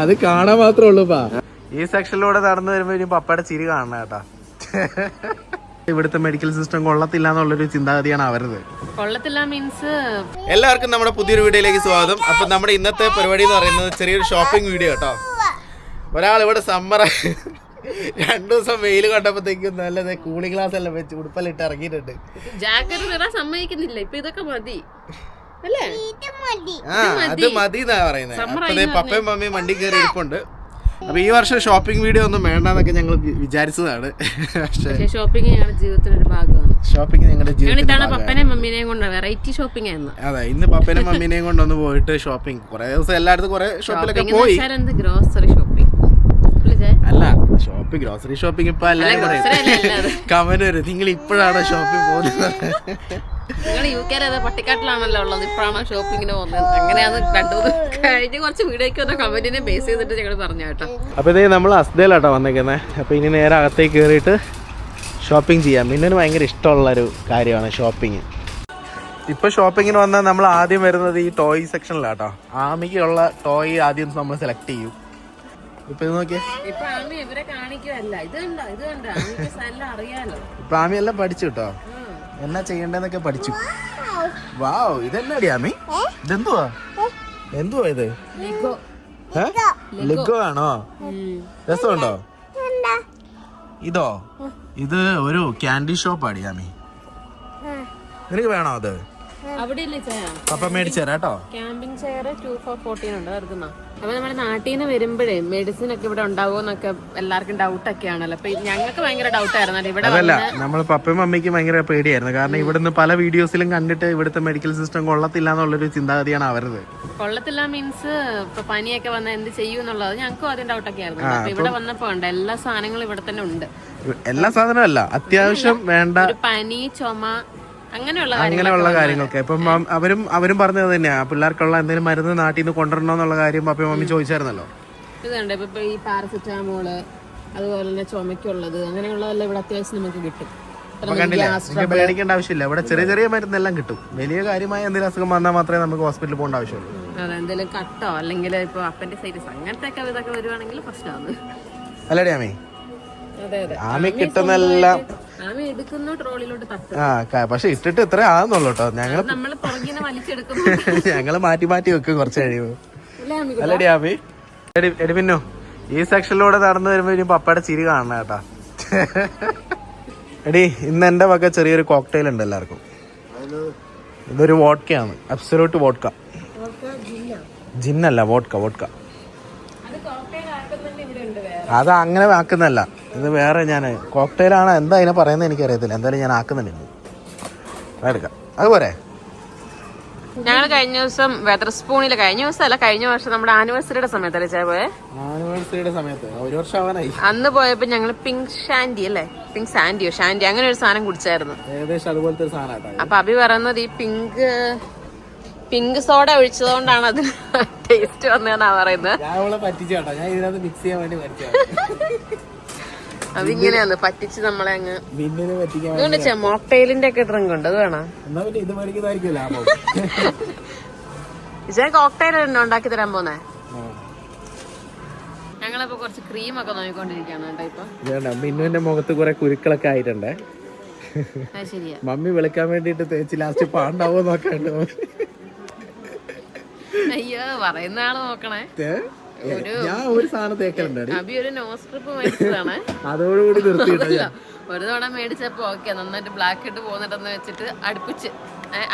അത് കാണാൻ മാത്രമേ ഉള്ളൂ പാ ഈ സെക്ഷനിലൂടെ നടന്നു വരുമ്പോ ഇനി പപ്പയുടെ ചിരി കാണണം കേട്ടാ. ഇവിടുത്തെ മെഡിക്കൽ സിസ്റ്റം കൊള്ളത്തില്ല എന്നുള്ളൊരു ചിന്താഗതിയാണ് അവരത്. കൊള്ളത്തില്ല മീൻസ് എല്ലാവർക്കും നമ്മുടെ പുതിയൊരു വീഡിയോയിലേക്ക് സ്വാഗതം. അപ്പൊ നമ്മുടെ ഇന്നത്തെ പരിപാടി എന്ന് പറയുന്നത് ചെറിയൊരു ഷോപ്പിംഗ് വീഡിയോ കേട്ടോ. ഒരാൾ ഇവിടെ സമ്മർ രണ്ടു ദിവസം വെയിൽ കണ്ടപ്പോഴത്തേക്കും നല്ല കൂളിംഗ് ഗ്ലാസ് എല്ലാം വെച്ച് ഉടുപ്പലിട്ട് ഇറങ്ങിയിട്ടുണ്ട്. ജാക്കറ്റ് സമ്മതിക്കുന്നില്ല. ഇപ്പൊ ഇതൊക്കെ മതി. അല്ലേ? ആ അത് മതി എന്നാ പറയുന്നത് അപ്പൊ ദേ പപ്പയും മമ്മിയും വണ്ടി കയറി ഇരിപ്പുണ്ട് അപ്പൊ ഈ വർഷം ഷോപ്പിംഗ് വീഡിയോ ഒന്നും വേണ്ടെന്നൊക്കെ ഞങ്ങൾ വിചാരിച്ചതാണ്. ഷോപ്പിംഗ് ഞങ്ങളുടെ ജീവിതത്തിനൊരു ഭാഗമാണ്. ഷോപ്പിംഗ് ഞങ്ങളുടെ ജീവിതം പപ്പനെയും മമ്മീനെയും കൊണ്ട് വെറൈറ്റി ഷോപ്പിംഗ് ആയിരുന്നു. അതെ ഇന്ന് പപ്പനെ മമ്മീനെയും കൊണ്ടൊന്ന് പോയിട്ട് ഷോപ്പിംഗ് കുറെ ദിവസം എല്ലായിടത്തും കുറെ ഷോപ്പിലൊക്കെ പോയി. ഗ്രോസറി ഷോപ്പിംഗ് അല്ല ഷോപ്പിംഗ് ഗ്രോസറി ഷോപ്പിംഗ് ഇപ്പൊ എല്ലാരും കമന്റ് വരും. നിങ്ങൾ ഇപ്പോഴാണ് ഷോപ്പിംഗ് പോകുന്നത്? നിങ്ങൾ യു കെ അത് പട്ടിക്കാട്ടിലാണല്ലോ ഉള്ളത്. ഇപ്പോഴാണോ ഷോപ്പിങ്ങിന് പോകുന്നത്? അങ്ങനെയാണ് കണ്ടത്? കഴിഞ്ഞ കുറച്ച് വീഡിയോയ്ക്ക് വന്ന കമന്റിനെ ബേസ് ചെയ്തിട്ട് ഞങ്ങൾ പറഞ്ഞു കേട്ടോ. അപ്പൊ ഇതേ നമ്മൾ അസ്തയിലാട്ടോ വന്നേക്കുന്നത് അപ്പൊ ഇനി നേരെ അകത്തേക്ക് കയറിയിട്ട് ഷോപ്പിംഗ് ചെയ്യാം. മിന്നിന് ഭയങ്കര ഇഷ്ടമുള്ള ഒരു കാര്യമാണ് ഷോപ്പിംഗ് ഇപ്പൊ ഷോപ്പിങ്ങിന് വന്നാൽ നമ്മൾ ആദ്യം വരുന്നത് ഈ ടോയ് സെക്ഷനിലാട്ടോ ആമിക്കുള്ള ടോയ് ആദ്യം നമ്മൾ സെലക്ട് ചെയ്യും. ഇപ്പൊ ഇത് നോക്കിയേ. ഇപ്പൊ ആമി എല്ലാം പഠിച്ചു കേട്ടോ. എന്നാ ചെയ്യണ്ടെന്നൊക്കെ പഠിച്ചു. വാവ് ഇതെന്നാടി ആമി? ഇതെന്തുവാ? എന്തുവാ ഇത്? ലിഗോ ആണോ? രസമുണ്ടോ? ഇതോ? ഇത് ഒരു ക്യാൻഡി ഷോപ്പ് ആടി ആമി. നിനക്ക് വേണോ അത്? പപ്പ മേടിച്ചു തരാം കേട്ടോ. Camping chair two four fourteen ഉണ്ട് എടുക്കുന്ന അപ്പൊ നമ്മുടെ നാട്ടിൽ നിന്ന് വരുമ്പോഴേ മെഡിസിൻ ഒക്കെ ഇവിടെ ഉണ്ടാവുമെന്നൊക്കെ എല്ലാവർക്കും ഡൗട്ട് ഒക്കെ ആണല്ലോ. അപ്പൊ ഞങ്ങൾക്ക് ഭയങ്കര ഡൗട്ട് ആയിരുന്നല്ലോ ഇവിടെ അതല്ല നമ്മൾ പപ്പയും മമ്മിക്കും ഭയങ്കര പേടിയായിരുന്നു. കാരണം ഇവിടുന്ന് പല വീഡിയോസിലും കണ്ടിട്ട് ഇവിടുത്തെ മെഡിക്കൽ സിസ്റ്റം കൊള്ളത്തില്ല എന്നുള്ളൊരു ചിന്താഗതിയാണ് അവരത്. കൊള്ളത്തില്ല മീൻസ് ഇപ്പൊ പനിയൊക്കെ വന്നാൽ എന്ത് ചെയ്യും എന്നുള്ളത് ഞങ്ങൾക്കും ആദ്യം ഡൗട്ട് ഒക്കെ ആയിരുന്നു. അപ്പൊ ഇവിടെ വന്നപ്പോ ഉണ്ട് എല്ലാ സാധനങ്ങളും ഇവിടെ തന്നെ ഉണ്ട്. എല്ലാ സാധനവും അല്ല അത്യാവശ്യം വേണ്ട പനി ചുമ അങ്ങനെയുള്ള കാര്യങ്ങളൊക്കെ ഇപ്പം അവരും അവരും പറഞ്ഞത് തന്നെയാ. പിള്ളേർക്കുള്ള എന്തെങ്കിലും മരുന്ന് നാട്ടിൽ നിന്ന് കൊണ്ടുവരണോ എന്നുള്ള കാര്യം അപ്പൊ മമ്മി ചോദിച്ചായിരുന്നല്ലോ ഇതുണ്ട് ഇപ്പൊ ഈ പാരസെറ്റാമോൾ അതുപോലെ തന്നെ ചുമക്കുള്ളത് അങ്ങനെയുള്ളതെല്ലാം ഇവിടെ അത്യാവശ്യം നമുക്ക് കിട്ടും. പേടിക്കേണ്ട ആവശ്യമില്ല. ഇവിടെ ചെറിയ ചെറിയ മരുന്നെല്ലാം കിട്ടും. വലിയ കാര്യമായ എന്തെങ്കിലും അസുഖം വന്നാൽ മാത്രമേ നമുക്ക് ഹോസ്പിറ്റലിൽ പോകേണ്ട ആവശ്യമുള്ളൂ. എന്തെങ്കിലും കട്ടോ? അല്ലെങ്കിൽ ഇപ്പൊ അപ്പൻഡിസൈറ്റിസ് അങ്ങനത്തെ ഒക്കെ ഇതൊക്കെ വരുവാണെങ്കിൽ പ്രശ്നമാണ്. അല്ലടി ആമി. ആമി കിട്ടുന്നെല്ലാം ആ പക്ഷെ ഇട്ടിട്ട് ഇത്ര ആകുന്നുള്ളൂ കേട്ടോ ഞങ്ങൾ ഞങ്ങൾ മാറ്റി മാറ്റി വെക്കും കുറച്ച് കഴിയുമ്പോ. അല്ലടി ആമി എടി എടി പിന്നോ ഈ സെക്ഷനിലൂടെ നടന്നു വരുമ്പോ ഇനി പപ്പയുടെ ചിരി കാണണ കേട്ടാ. എടി ഇന്ന് എന്റെ വക ചെറിയൊരു കോക്ടെയിൽ ഉണ്ട് എല്ലാവർക്കും. ഇതൊരു വോഡ്കയാണ് അബ്സലൂട്ട് വോഡ്ക ജിന്നല്ല വോഡ്ക വോഡ്ക അത് അങ്ങനെ ആക്കുന്നല്ല ഇത് വേറെ ഞാൻ കോക്ടെയിലാണ് എന്താ അതിനെ പറയുന്നത് എനിക്കറിയത്തില്ല. എന്തായാലും ഞാൻ ആക്കുന്നുണ്ട് എടുക്കാം. അതുപോലെ ഞങ്ങൾ കഴിഞ്ഞ ദിവസം വെതർ സ്പൂണിൽ കഴിഞ്ഞ ദിവസം അല്ല കഴിഞ്ഞ വർഷം നമ്മുടെ ആനിവേഴ്സറിയുടെ സമയത്തല്ലേ ചേ പോയെ? ആനിവേഴ്സറിയുടെ സമയത്ത്. ഒരു വർഷം ആവാനായി. അന്ന് പോയപ്പോ ഞങ്ങൾ പിങ്ക് ഷാൻഡി അല്ലേ? പിങ്ക് സാൻഡിയോ ഷാൻഡി അങ്ങനെ ഒരു സാധനം കുടിച്ചായിരുന്നു. ഏകദേശം അതുപോലത്തെ ഒരു സാധനം കേട്ടോ അപ്പൊ അഭി പറയുന്നത് ഈ പിങ്ക് പിങ്ക് സോഡ ഒഴിച്ചതുകൊണ്ടാണ് അതിന് ടേസ്റ്റ് വന്നതെന്നാ പറയുന്നത്. ഞാൻ ഞാൻ ഇതിനകത്ത് മിക്സ് ചെയ്യാൻ വേണ്ടി അതിങ്ങനെയാണ് പറ്റിച്ച് നമ്മളെ അങ്ങ് പറ്റിക്കാൻ ചേ മോക്ടെയിലിന്റെ ഒക്കെ ഡ്രിങ്ക് ഉണ്ട് അത് വേണം? എന്നാ പിന്നെ ഇത് മേടിക്കുന്നതായിരിക്കും ലാഭം. ഇച്ചേ കോക്ടെയിൽ തന്നെ ഉണ്ടാക്കി തരാൻ പോന്നേ? ഞങ്ങളിപ്പോ കുറച്ച് ക്രീം ഒക്കെ നോക്കിക്കൊണ്ടിരിക്കുകയാണ് മുഖത്ത് കുറെ കുരുക്കളൊക്കെ ആയിട്ടുണ്ട്. മമ്മി വിളിക്കാൻ വേണ്ടിട്ട് തേച്ച് ലാസ്റ്റ് പാണ്ടാവോ നോക്കണ്ടോ. അയ്യോ പറയുന്ന ആൾ നോക്കണേ. ഞാൻ ഒരു സാധനം തേക്കലുണ്ട് അബി ഒരു നോസ് സ്ട്രിപ്പ് മേടിച്ചതാണ്. അതോടുകൂടി നിർത്തിയിട്ടാ ഞാൻ. ഒരു തവണ മേടിച്ചപ്പോ ഓക്കെ നന്നായിട്ട് ബ്ലാക്ക് ഇട്ട് പോന്നിട്ടെന്ന് വെച്ചിട്ട് അടുപ്പിച്ച്.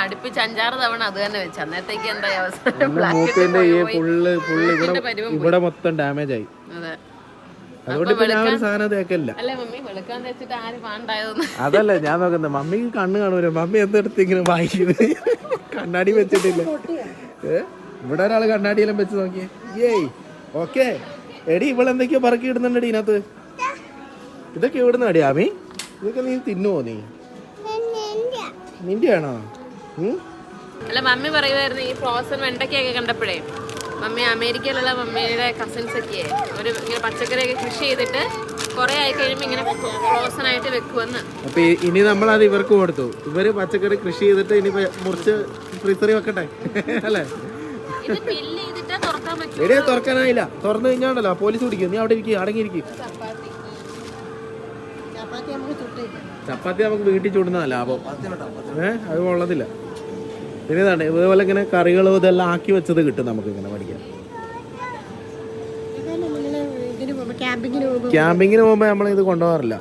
അടുപ്പിച്ച് അഞ്ചാറ് തവണ അത് തന്നെ വെച്ച്. അന്നേരത്തേക്ക് എന്തായി അവസാനം ഇവിടെ മൊത്തം ഡാമേജ് ആയി. അതെ. മമ്മി? അതല്ല ഞാൻ നോക്കുന്നത് മമ്മിക്ക് കണ്ണ് കാണൂല? മമ്മി എന്തെടുത്ത് ഇങ്ങനെ വായിക്കുന്നത് കണ്ണാടി വെച്ചിട്ടില്ല? ഇവിടെ ഒരാൾ കണ്ണാടിയെല്ലാം വെച്ച് നോക്കിയേ. ഏയ് ഓക്കെ. എടി ഇവളെന്തൊക്കെയോ പറക്കി ഇടുന്നുണ്ടടി ഇതിനകത്ത്. ഇതൊക്കെ ഇവിടുന്ന് അടി ആമി? ഇതൊക്കെ നീ തിന്നുവോ നീ? നിന്റെ ആണോ? അല്ല മമ്മി പറയുമായിരുന്നു ഈ ഫ്രോസൺ വെണ്ടയ്ക്കൊക്കെ കണ്ടപ്പോഴേ. മമ്മി അമേരിക്കയിലുള്ള മമ്മിയുടെ കസിൻസ് ഒക്കെ ഒരു ഇങ്ങനെ പച്ചക്കറിയൊക്കെ കൃഷി ചെയ്തിട്ട് കുറെ ആയി കഴിയുമ്പോൾ ഇങ്ങനെ ഫ്രോസൺ ആയിട്ട് വെക്കുമെന്ന് അപ്പൊ ഇനി നമ്മൾ അത് ഇവർക്ക് കൊടുത്തു. ഇവർ പച്ചക്കറി കൃഷി ചെയ്തിട്ട് ഇനി മുറിച്ച് ഫ്രീസറി വെക്കട്ടെ? അല്ലേ? എടിയെ തുറക്കാനായില്ല. തുറന്നു കഴിഞ്ഞാണല്ലോ പോലീസ് പിടിക്കും. നീ അവിടെ ഇരിക്കും അടങ്ങിയിരിക്കും ചപ്പാത്തി. നമുക്ക് വീട്ടിൽ ചൂടുന്നതാ ലാഭം ഏഹ് അത് കൊള്ളത്തില്ല. പിന്നെ ഇതാണ് ഇതുപോലെ ഇങ്ങനെ കറികളും ഇതെല്ലാം ആക്കി വെച്ചത് കിട്ടും നമുക്ക് ഇങ്ങനെ പഠിക്കാൻ ക്യാമ്പിങ്ങിന് പോകുമ്പോ. പോകുമ്പോൾ നമ്മൾ ഇത് കൊണ്ടുപോകാറില്ല.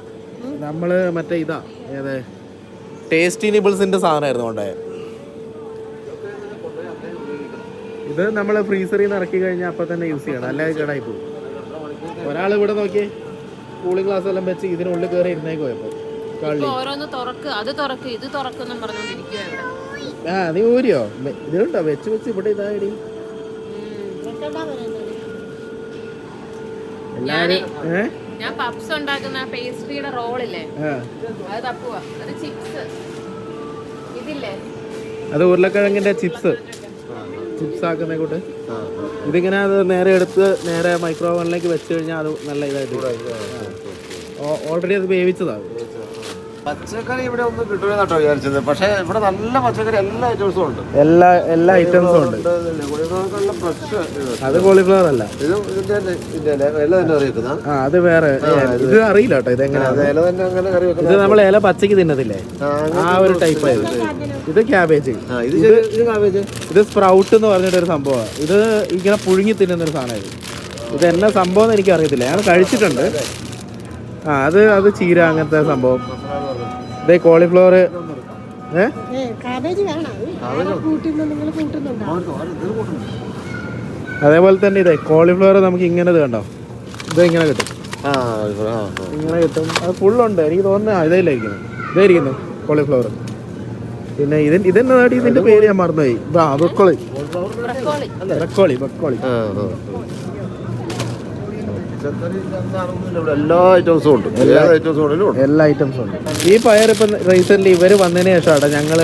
നമ്മൾ മറ്റേ ഇതാ ഏത് ടേസ്റ്റി നിബിൾസിന്റെ സാധനമായിരുന്നു കൊണ്ടുപോയത്. ഇത് നമ്മൾ ഫ്രീസറിൽ നിന്ന് ഇറക്കി കഴിഞ്ഞാൽ അപ്പം തന്നെ യൂസ് ചെയ്യണം. അല്ലാതെ കേടായി പോകും ഒരാൾ ഇവിടെ നോക്കി കൂളിംഗ് ഗ്ലാസ് എല്ലാം വെച്ച് ഇതിനുള്ളിൽ കയറി ഇരുന്നേക്ക് പോയപ്പോൾ കള്ളി. ഇപ്പൊ ഓരോന്ന് തുറക്ക്. അത് തുറക്ക് ഇത് തുറക്കെന്നും പറഞ്ഞോണ്ടിരിക്കുക ആ നീ ഊരിയോ? ഇതുണ്ടോ? വെച്ച് വെച്ച് ഇവിടെ ഇതായി ഞാൻ പപ്സ് ഉണ്ടാക്കുന്ന പേസ്ട്രിയുടെ റോളില്ലേ ആ. അത് ചിപ്സ് ഇതില്ലേ? അത് ഉരുളക്കിഴങ്ങിന്റെ ചിപ്സ് ചിപ്സ് ആക്കുന്ന കൂട്ട്. ഇതിങ്ങനെ അത് നേരെ എടുത്ത് നേരെ മൈക്രോ ഓവനിലേക്ക് വെച്ച് കഴിഞ്ഞാൽ അത് നല്ല ഇതായിട്ട് ഓൾറെഡി അത് വേവിച്ചതാണ് പച്ചക്കറി ഇവിടെ ഒന്നും കിട്ടുമെന്ന് കേട്ടോ വിചാരിച്ചത്. പക്ഷേ ഇവിടെ നല്ല പച്ചക്കറി എല്ലാ ഐറ്റംസും ഉണ്ട്. എല്ലാ എല്ലാ ഐറ്റംസും ഉണ്ട്. അത് കോളിഫ്ലവർ അല്ല. ഇത് ഇതിന്റെ ഇല തന്നെ കറി വെക്കുന്ന ആ അത് വേറെ ഇത് അറിയില്ല കേട്ടോ ഇത് അത് ഇല തന്നെ അങ്ങനെ കറി ഇത് നമ്മൾ ഇല പച്ചക്ക് തിന്നത്തില്ലേ? ആ, ഒരു ടൈപ്പ് ആയിരുന്നു ഇത് ക്യാബേജ് ഇത് ശരി- ഇത് സ്പ്രൗട്ട് എന്ന് പറഞ്ഞിട്ടൊരു സംഭവമാണ് ഇത് ഇങ്ങനെ പുഴുങ്ങി തിന്നുന്ന ഒരു സാധനമായിരുന്നു. ഇത് ഇത് എന്നാ സംഭവം എന്ന് എനിക്ക് അറിയത്തില്ല ഞാൻ കഴിച്ചിട്ടുണ്ട്. ആ അത് അത് ചീര അങ്ങനത്തെ സംഭവം. ഇതേ കോളിഫ്ലവർ ഏ അതേപോലെ തന്നെ ഇതേ കോളിഫ്ലവർ നമുക്ക് ഇങ്ങനെ കണ്ടോ? ഇത് ഇങ്ങനെ കിട്ടും. ഇങ്ങനെ കിട്ടും. അത് ഫുള്ളുണ്ട് എനിക്ക് തോന്നുന്നു ഇതേലായിരിക്കുന്നു ഇതായിരിക്കുന്നു ഇരിക്കുന്നു. ഇതേ ഇരിക്കുന്നു കോളിഫ്ലവർ പിന്നെ ഇതിന് ഇതെന്നെ നാട്ടി ഇതിന്റെ പേര് ഞാൻ മറന്നുപോയി. ബ്രക്കോളി. ബ്രക്കോളി. ബ്രക്കോളി ബ്രക്കോളി ആ, ആ, ആ. പച്ചക്കറി ഇല്ലെന്നാണെന്നില്ല ഇവിടെ എല്ലാ ഐറ്റംസും ഉണ്ട്. എല്ലാ ഐറ്റംസും ഉണ്ട്. എല്ലാ ഐറ്റംസും ഉണ്ട്. ഈ പയർ ഇപ്പം റീസെന്റ് ഇവർ വന്നതിന് ശേഷമാണ് ഞങ്ങൾ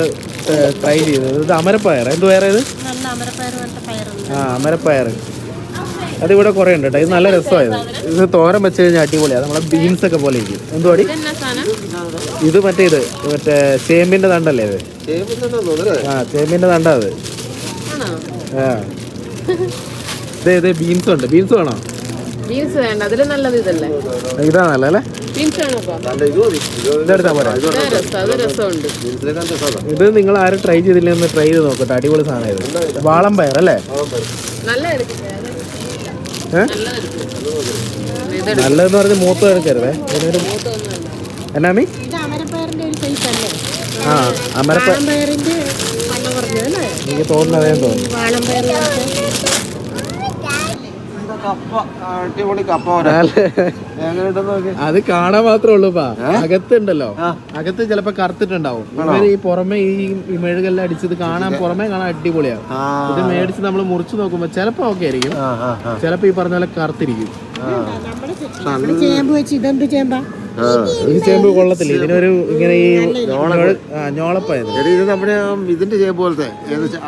ട്രൈ ചെയ്തത്. ഇത് അമരപ്പയർ. എന്ത് പയർ ഇത്? നല്ല അമരപ്പയർ അത് ഇവിടെ ആ അമരപ്പയർ. അതിവിടെ കുറേ ഉണ്ട് കേട്ടോ. ഇത് നല്ല രസമായത്. ഇത് തോരൻ വെച്ച് കഴിഞ്ഞാൽ അടിപൊളിയാണ് നമ്മളെ ബീൻസ് ഒക്കെ പോലെ ഇരിക്കും. എന്തുവാടി ഇത് മറ്റേ ഇത് മറ്റേ ചേമ്പിന്റെ തണ്ടല്ലേ ഇത്? ആ ചേമ്പിന്റെ തണ്ടാ അത്. ആ. ഇതേ ഇത് ബീൻസ് ഉണ്ട്. ബീൻസ് വേണോ? ബീൻസ് വേണ്ട അതിൽ നല്ലത് ഇതല്ലേ? ഇതാ ബീൻസ് നിങ്ങൾ ആരും ട്രൈ ചെയ്തില്ലെന്ന് ട്രൈ ചെയ്ത് നോക്കട്ടെ അടിപൊളി സാധനം ഇത്. വാളം പയർ അല്ലേ? നല്ലതെന്ന് പറഞ്ഞ് മൂത്ത് എടുക്കരുതേ എന്നാ മീ ആ അമരപ്പയറിന്റെ എനിക്ക് തോന്നുന്നത് അതേ തോന്നുന്നു വാളംപയർ കപ്പ അടിപൊളി കപ്പ വരാ എങ്ങനെയുണ്ടെന്ന് നോക്കി അത് കാണാൻ മാത്രമേ ഉള്ളൂ പാ അകത്തുണ്ടല്ലോ. അകത്ത് ചിലപ്പോ കറുത്തിട്ടുണ്ടാവും. ഇവർ ഈ പുറമെ ഈ മെഴുകെല്ലാം അടിച്ചത് കാണാൻ പുറമെ കാണാൻ അടിപൊളിയാണ് ഇത് മേടിച്ച് നമ്മൾ മുറിച്ചു നോക്കുമ്പോ ചിലപ്പോ ഓക്കെ ആയിരിക്കും. ആ ആ ആ. ചിലപ്പോ ഈ പറഞ്ഞ പോലെ കറുത്തിരിക്കും. നമ്മുടെ ചേമ്പ് വെച്ച് ഇതെന്ത് ചേമ്പാ? ഈ ചേമ്പ് കൊള്ളത്തില്ല? ഇതിനൊരു ഇങ്ങനെ ഈ ഞോളപ്പായത്. എടി ഇത് നമ്മുടെ ആ ഇതിന്റെ ചേമ്പ് പോലത്തെ.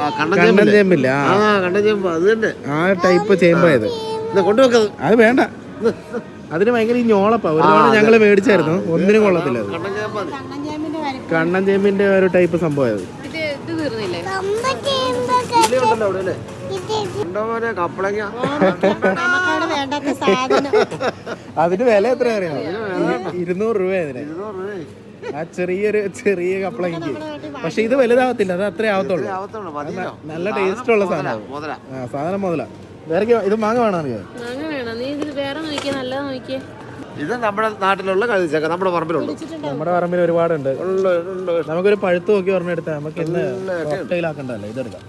ആ കണ്ണൻ കണ്ണൻ ചേമ്പില്ല? ആ. കണ്ണൻ ചേമ്പ്. അത് ആ ടൈപ്പ് ചേമ്പായത്. കൊണ്ടുവെക്കത് അത് വേണ്ട. അതിന് ഭയങ്കര ഈ ഞോളപ്പാ. ഒരു തവണ ഞങ്ങൾ മേടിച്ചായിരുന്നു. ഒന്നിനും കൊള്ളത്തില്ല അത്. കണ്ണൻ ചേമ്പ് കണ്ണൻ ചേമ്പിന്റെ ഒരു ടൈപ്പ് സംഭവം അതിന് വില എത്ര അറിയാം? ഇരുന്നൂറ് രൂപ അതിന്. ആ ചെറിയൊരു ചെറിയ കപ്പളങ്ങ പക്ഷെ ഇത് വലുതാവത്തില്ല. അത് അത്രേ ആവത്തുള്ളൂ. നല്ല ടേസ്റ്റ് ഉള്ള സാധനം. മുതല. ആ സാധനം മുതല. വേറെ ഇത് മാങ്ങ വേണം അറിയോ? മാങ്ങ വേണം? നീ ഇതിൽ വേറെ നോക്കിയേ നല്ലത് നോക്കിയേ. ഇത് നമ്മുടെ നാട്ടിലുള്ള കഴിച്ചൊക്കെ നമ്മുടെ പറമ്പിലുണ്ട് നമ്മുടെ പറമ്പിൽ ഒരുപാടുണ്ട്. ഉണ്ട് ഉണ്ട് നമുക്കൊരു പഴുത്ത് നോക്കി ഒരെണ്ണം എടുത്താൽ നമുക്ക് ഇന്ന് കോക്ടെയിലാക്കണ്ടല്ലോ ഇതെടുക്കാം.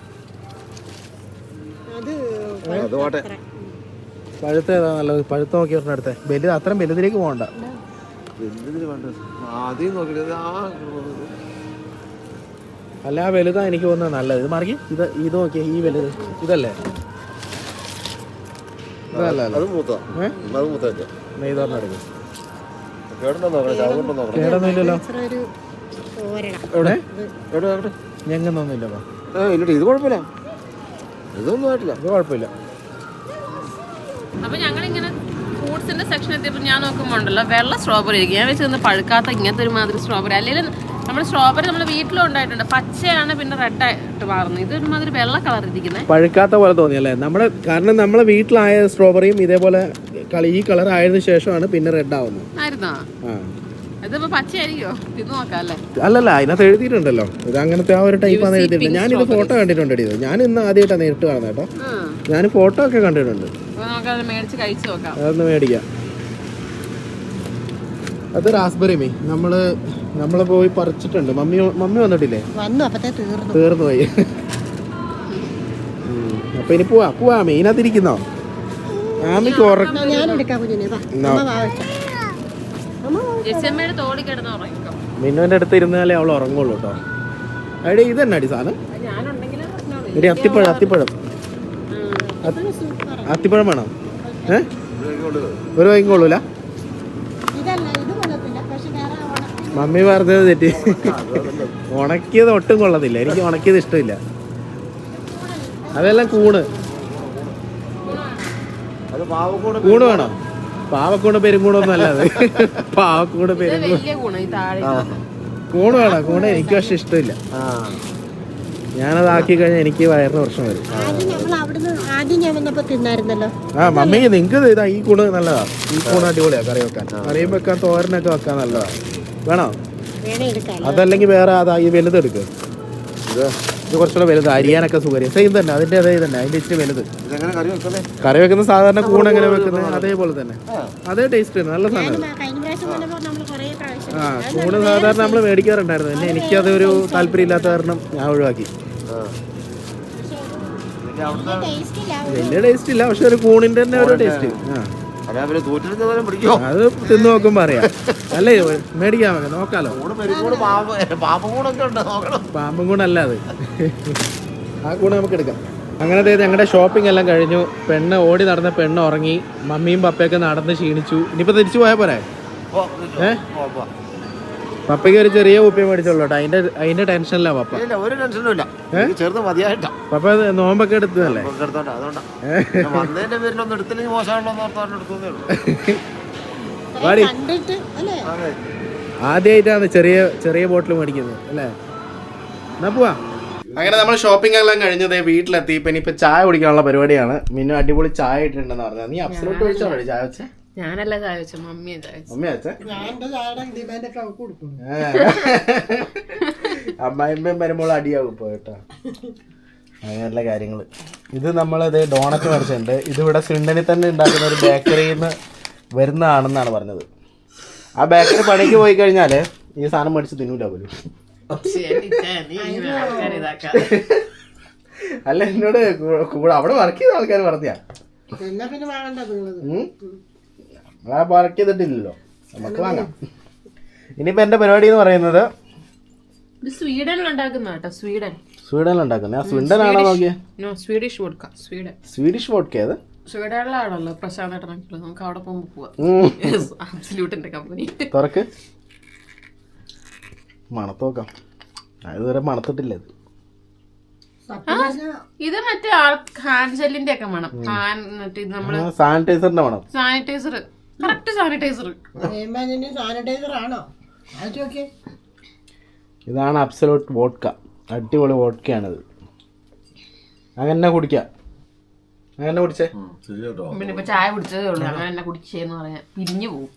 അത് അത് പോട്ടെ. പഴുത്ത ഏതാ നല്ലത്? പഴുത്ത് നോക്കി ഒരെണ്ണം എടുത്തേ. വലുത് അത്രയും വലുതിലേക്ക് പോകണ്ട. അല്ല ആ വലുതാ എനിക്ക് തോന്നുന്നത് നല്ലത്. ഇത് മാറി ഇത് ഇത് നോക്കിയേ ഈ വലുത്. ഇതല്ലേ? അത് മൂത്ത മൂത്തല്ലേ നെയ്തോറിന് കേടൊന്നുമില്ലല്ലോ എവിടെ? എവിടെ നോക്കട്ടെ ഞങ്ങൊന്നുമില്ലല്ലോ ആ ഇല്ലട്ടെ ഇത് കുഴപ്പമില്ല. ഇതൊന്നും ആയിട്ടില്ല. ഇത് കുഴപ്പമില്ല. അപ്പൊ ഞങ്ങളിങ്ങനെ ഫ്രൂട്ട്സിന്റെ സെക്ഷൻ എത്തിയപ്പോൾ ഞാൻ നോക്കുമ്പോണ്ടല്ലോ വെള്ള സ്ട്രോബെറി ഇരിക്കും ഞാൻ വെച്ച് പഴുക്കാത്ത ഇങ്ങനത്തെ ഒരു മാതിരി സ്ട്രോബെറി അല്ലെങ്കിൽ നമ്മുടെ സ്ട്രോബെറി നമ്മൾ വീട്ടിലും ഉണ്ടായിട്ടുണ്ട്. പച്ചയാണ് പിന്നെ റെഡ് ആയിട്ട് മാറുന്നത്. ഇത് ഒരുമാതിരി വെള്ള കളർ ഇരിക്കുന്നത് പഴുക്കാത്ത പോലെ തോന്നിയല്ലേ? നമ്മുടെ കാരണം നമ്മളെ വീട്ടിലായ സ്ട്രോബെറിയും ഇതേപോലെ ഈ കളർ ആയതിനു ശേഷമാണ് പിന്നെ റെഡ് ആവുന്നത്. ആയിരുന്നോ? ഇതിപ്പോ പച്ചയായിരിക്കോ തിന്നു നോക്കാം അല്ലേ? അല്ലല്ല അതിനകത്ത് എഴുതിയിട്ടുണ്ടല്ലോ. ഇത് അങ്ങനത്തെ ആ ഒരു ടൈപ്പാണ് എഴുതിയിട്ടുണ്ട് ഞാനിത് ഫോട്ടോ കണ്ടിട്ടുണ്ട് ഇത്. ഞാൻ ഇന്ന് ആദ്യമായിട്ടാണ് നേരിട്ട് കാണുന്നത് കേട്ടോ. ഞാൻ ഫോട്ടോ ഒക്കെ കണ്ടിട്ടുണ്ട്. മേടിച്ച് കഴിച്ചു നോക്കാം. അതൊന്ന് മേടിക്കാം. അത് റാസ്ബെറി മീ. നമ്മൾ നമ്മൾ പോയി പറിച്ചിട്ടുണ്ട്. മമ്മി മമ്മി വന്നിട്ടില്ലേ? വന്നു അപ്പത്തെ തീർന്നു. തീർന്നു പോയി. അപ്പൊ ഇനി പോവാ. പോവാ മെയിനകത്തിരിക്കുന്നോ ആമിക്ക് ഉറക്കം മിന്നുവിന്റെ അടുത്ത് ഇരുന്നാലേ അവൾ ഉറങ്ങുള്ളൂ കേട്ടോ. അവിടെ ഇത് തന്നെ അടി സാധനം. ഒരു എടി അത്തിപ്പഴം അത്തിപ്പഴം. അത്തിപ്പഴം വേണം? ഏ? ഒരു വൈകും മമ്മി പറഞ്ഞത് തെറ്റി. ഉണക്കിയത് ഒട്ടും കൊള്ളത്തില്ല. എനിക്ക് ഉണക്കിയത് ഇഷ്ടമില്ല. അതെല്ലാം കൂണ്. കൂണ് വേണോ? പാവക്കൂണ് പെരുങ്കൂണൊന്നും അല്ല അത്. പാവക്കൂണ് കൂണ് വേണോ? കൂണ് എനിക്ക് പക്ഷെ ഇഷ്ടമില്ല. ആ. ഞാനത് ആക്കി കഴിഞ്ഞാൽ എനിക്ക് വയറിന് പ്രശ്നം വരും. ആദ്യം നമ്മൾ ആദ്യം ഞാൻ വന്നപ്പോ തിന്നായിരുന്നല്ലോ. ആ മമ്മി നിങ്ങൾക്ക് ഇതാ ഈ കൂണ് നല്ലതാ. ഈ കൂണ് അടിപൊളിയാ കറി വെക്കാൻ. കറിയും വെക്കാൻ തോരനൊക്കെ വെക്കാൻ നല്ലതാ. വേണോ? അതല്ലെങ്കിൽ വേറെ അതാ ഈ വലുത് എടുക്കുക ഇത് ഇത് കുറച്ചുകൂടെ വലുത് അരിയാനൊക്കെ സുഖം സെയിം തന്നെ അതിന്റെ അതേ തന്നെ അതിന്റെ ഇച്ചിരി വലുത്. കറി വെക്കുന്ന സാധാരണ കൂൺ എങ്ങനെ വെക്കുന്നത് അതേപോലെ തന്നെ. അതേ ടേസ്റ്റ് തന്നെ നല്ല സാധനം ആ കൂണ് സാധാരണ നമ്മൾ മേടിക്കാറുണ്ടായിരുന്നു. പിന്നെ എനിക്കതൊരു താല്പര്യം ഇല്ലാത്ത കാരണം ഞാൻ ഒഴിവാക്കി. വലിയ ടേസ്റ്റ് ഇല്ല പക്ഷെ ഒരു കൂണിന്റെ തന്നെ ഒരു ടേസ്റ്റ് ആ. അത് തിന്നു നോക്കുമ്പോ അറിയാം. അല്ലേ മേടിക്കാൻ നോക്കാലോ. പാമ്പ് കൂടല്ല അത്. ആ കൂടെ നമുക്ക് എടുക്കാം. അങ്ങനെ ദേ ഞങ്ങളുടെ ഷോപ്പിംഗ് എല്ലാം കഴിഞ്ഞു. പെണ്ണ് ഓടി നടന്ന പെണ്ണ് ഉറങ്ങി. മമ്മിയും പപ്പയൊക്കെ നടന്ന് ക്ഷീണിച്ചു. ഇനിയിപ്പോ തിരിച്ചു പോയാ പോരെ? പോ, ഏ? പോ, പോ. പപ്പയ്ക്ക് ഒരു ചെറിയ കുപ്പി മേടിച്ചോളൂ അതിന്റെ അതിന്റെ ടെൻഷനില്ല പപ്പ. ഒരു ടെൻഷനും ഇല്ല. ചെറുത് മതിയായിട്ടാ. അപ്പൊ നോമ്പൊക്കെ എടുത്തതല്ലേ? എടുത്തോണ്ട് അതുകൊണ്ടാ. വന്നതിന്റെ പേരിലൊന്നും എടുത്തില്ലെങ്കിൽ മോശമാണല്ലോ എന്ന് ഓർത്തോണ്ട് എടുത്തതേ ഉള്ളൂ. വാടി. കണ്ടിട്ട് അല്ലേ? അതെ. ആദ്യമായിട്ടാണ് ചെറിയ ചെറിയ ബോട്ടിൽ മേടിക്കുന്നത് അല്ലേ? എന്നാ പോവാ. അങ്ങനെ നമ്മൾ ഷോപ്പിംഗ് എല്ലാം കഴിഞ്ഞത് വീട്ടിലെത്തി. ഇപ്പൊ ഇനിയിപ്പോ ചായ കുടിക്കാനുള്ള പരിപാടിയാണ്. മിന്നു അടിപൊളി ചായ ഇട്ടിട്ടുണ്ടെന്ന് പറഞ്ഞത്. നീ അബ്സലോട്ട് ഒഴിച്ചോ ചായ വെച്ചേ? ഞാനല്ല ചായ വെച്ച മമ്മിയെ ചായ വെച്ച. മമ്മി വെച്ചേ? ഞാൻ ഡിമാൻഡ് ഒക്കെ കൊടുക്കും അമ്മായിമ്മയും വരുമ്പോൾ അടിയാവും ഇപ്പൊ കേട്ടോ. അങ്ങനെയുള്ള കാര്യങ്ങൾ ഇത് നമ്മളിത് ഡോണറ്റ് മേടിച്ചിട്ടുണ്ട് ഇതിവിടെ സിണ്ടനിൽ തന്നെ ഉണ്ടാക്കുന്ന ഒരു ബേക്കറിയിൽ നിന്ന് വരുന്നതാണെന്നാണ് പറഞ്ഞത്. ആ ബേക്കറി പണിക്ക് പോയി കഴിഞ്ഞാൽ ഈ സാധനം മേടിച്ച് തിന്നൂല പോലും. അല്ല എന്നോട് കൂടെ അവിടെ വർക്ക് ചെയ്ത ആൾക്കാർ പറഞ്ഞാ എന്നാ പിന്നെ വാങ്ങണ്ട നിങ്ങളത് ഉം? നമ്മളാ വർക്ക് ചെയ്തിട്ടില്ലല്ലോ. നമുക്ക് വാങ്ങാം. ഇനിയിപ്പോ എന്റെ പരിപാടി എന്ന് പറയുന്നത് ഇത് സ്വീഡനിൽ ഉണ്ടാക്കുന്ന കേട്ടോ സ്വീഡൻ. സ്വീഡനിൽ ഉണ്ടാക്കുന്നത് ആ സ്വീഡൻ ആണോ നോക്കിയേ? No Swedish vodka Sweden. Swedish vodka അത് സ്വീഡനിലാണല്ലോ പ്രശാന്ത് ഏട്ടനൊക്കെ നമുക്ക് അവിടെ പോകുമ്പോൾ പോവാം. ആബ്സല്യൂട്ടിന്റെ കമ്പനി തുറക്ക്. മണത്തോക്കാം ഇതുവരെ മണത്തിട്ടില്ല ഇത്. ഇത് മറ്റേ ഹാൻഡ് ജെല്ലിന്റെ ഒക്കെ മണം. നമ്മൾ സാനിറ്റൈസറിന്റെ മണം. സാനിറ്റൈസർ കറക്റ്റ് സാനിറ്റൈസർ സാനിറ്റൈസർ ആണോ? അത് നോക്കിയേ. ഇതാണ് അബ്സലോട്ട് വോഡ്ക അടിപൊളി വോഡ്കയാണിത് അങ്ങനെ കുടിക്കാം. അങ്ങനെ കുടിച്ചേ? പിന്നെ ഇപ്പൊ ചായ കുടിച്ചതേ ഉള്ളൂ. അങ്ങനെ എന്നെ കുടിച്ചേന്ന് പറയാൻ പിരിഞ്ഞു പോകും